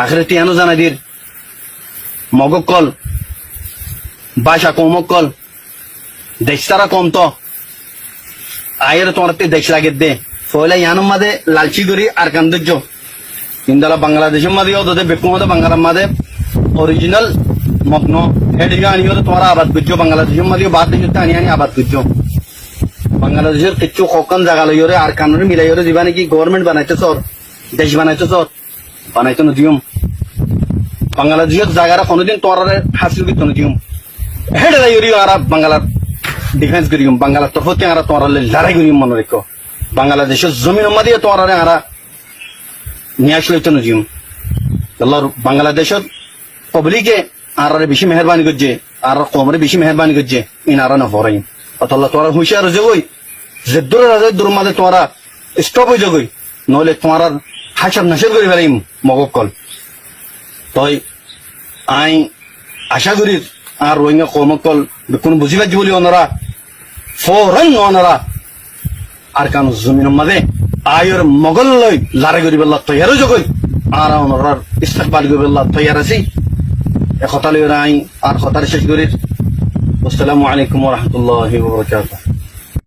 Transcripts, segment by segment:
আখরে তিয়ানো জানাই দির। মগক কল। বাসা কমক কল। দেশ তারা কম তো। আয়ের তোমার দেশ লাগে দে। ফয়লা ইয়ানুম মাদে লালচি করি আর কান্দর্য ইন্দালা বাংলাদেশের মাদে ওদের বেকুম মাদে বাংলার মাদে অরিজিনাল মগ্ন। হেডিগা আনিও তোমার আবাদ করছ বাংলাদেশের মাদে বাদ দেশ আনি আনি আবাদ করছ বাংলাদেশের কিছু কখন জায়গা লইরে আর কানুন মিলাইরে দিবা নাকি গভর্নমেন্ট বানাইতে চর। দেশ বানাইতে চর। বানাইতে নদিয়ম বাংলাদেশের জায়গাটা কোনোদিন তোর হাসিল করতে নদিয়ম হেডে যাই আর বাংলার ডিফেন্স করিম, বাংলার তরফ থেকে আর তোমার লড়াই করিম মনে রেখো। বাংলাদেশের জমিন মাদিয়ে তোমার আর নিয়ে আসলে তো আল্লাহর বাংলাদেশের পাবলিকে আর বেশি মেহরবানি করছে আর কমরে বেশি মেহরবানি করছে, ইন আর না ফরাইম অতল্লা তোরা হুঁশিয়ার যাবই যে দূরে রাজে, দূর মাঝে তোরা স্টপ হয়ে যাবই নহলে তোমার আর হাসার নাসের করে ফেলাইম মগকল তই আই আশা করি আর রোহিঙ্গা কমকল কোন বুঝি পাচ্ছি বলি ওনারা ফৌরন ওনারা আর কানো জমিনের মাঝে আয়র মগল লই লারে করি বেলা তৈয়ার জগই আর ওনার ইস্তাকবাল করি বেলা তৈয়ার আছি। এ কথা লই আই আর কথার শেষ করি আসসালামু আলাইকুম রাহমাতুল্লাহি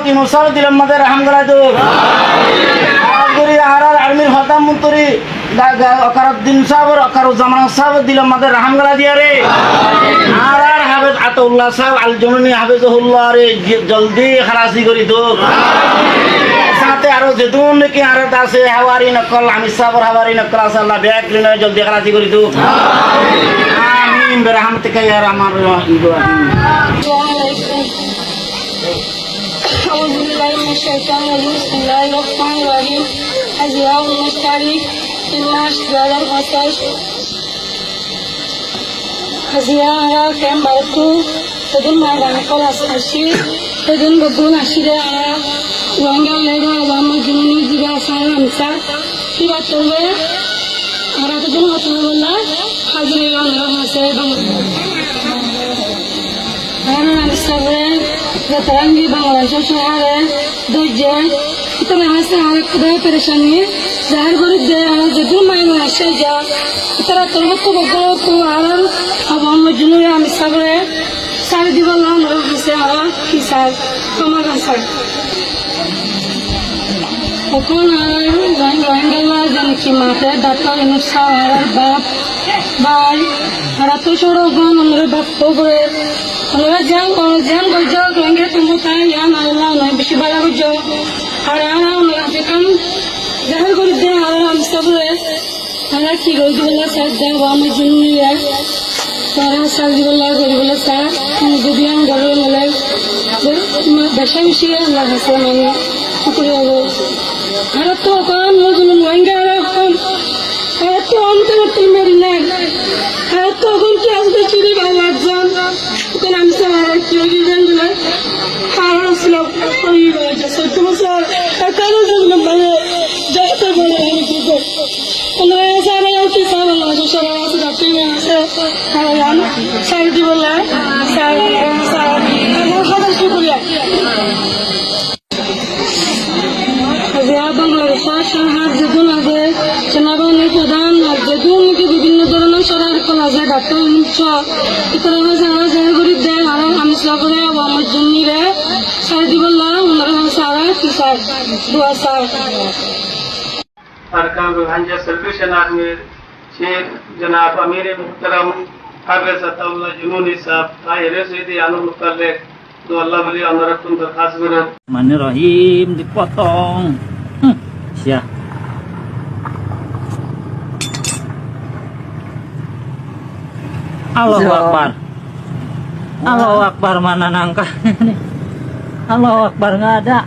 মোহাম্মদ ইউনুসার দিলাম মাদের হামগলাই দোক করি আর আর আর্মির অকারুদ্দিন সাহেব সাহেব দিলাম মাদের রাহামগালা দিয়া রে। আর আর হাফেজ আতউল্লাহ সাহেব, আল রে জলদি খালাসি করি তো আরও যেতুন নাকি আর আছে, হাওয়ারি নকল আমি সাবর হাওয়ারি নকল আছে, আল্লাহ ব্যাগ জলদি খালাসি করি তো আমিন বেরহামতিকা ইয়া আমার Euzubillahimineşşeytanirracim. Bismillahirrahmanirrahim. Eziyavul mustarik. İnnaş zalem ateş. Haziyara kem baratu. Tadın mağdan kolas aşı. Tadın babun aşı de ara. Vangal leda vamma cümni zira sana amsa. Hivatullah. Aratadın hatırlarla. Hazir eyvan rahmasa. Ben ben sabır बताएंगे বাংলাদেশের শহরে দৈর্যে তুমি আসে আর খুবই পরেশানি যার গরিব দে আর যদি মাইনে আসে, যা তারা তোর মতো বগল তো আর আমার জন্য আমি সাবরে সারি দিব লাল হয়েছে আর কি স্যার? তোমার স্যার। এখন রোহিঙ্গা যেন কি মাঠে ডাক্তার ইনুসা আর বাপ ভাই আর তো সড়ো গান আমরা বাপ করে আমরা জ্যাম জ্যাম গজ রোহিঙ্গা তুমি তাই ইয়ান আল্লাহ নয় বেশি বাড়া গজ আর আমরা যেখান জাহার করে দে আর আমি সবরে আমরা কি গজ বলা সাথ দেব আমার তারা সাজি বলা গরি বলা স্যার যদি আমি গড়ে মেলে বেশা বেশি আল্লাহ হাসে মানে শুক্রিয়া আর তো কান মজুন রোহিঙ্গা এখন আর তো অন্তর তুমি নেন আর তো এখন কি আসবে চুরি ভালো একজন তখন আমি স্যার কি যান দিলে আর ছিল ওই সত্য স্যার কি স্যার আল্লাহ আছে রাতে আছে। আর স্যার দি বলে sir saya datang mencoba. Itu saya saya guru kami selaku deh, wama jenir. Saya di bawah, menurut saya sarah, kisah, dua sarah. Arka Bhanja Sarvesh Nagme, Chief Janab Amir Muhtaram, Agar Satallah Jununi Sab, Ayah Resiti Anu Allah beli anurat pun. Manirahim dipotong. Siap. Allah. Akbar. Allah Akbar mana nangka? Allah Akbar nggak ada.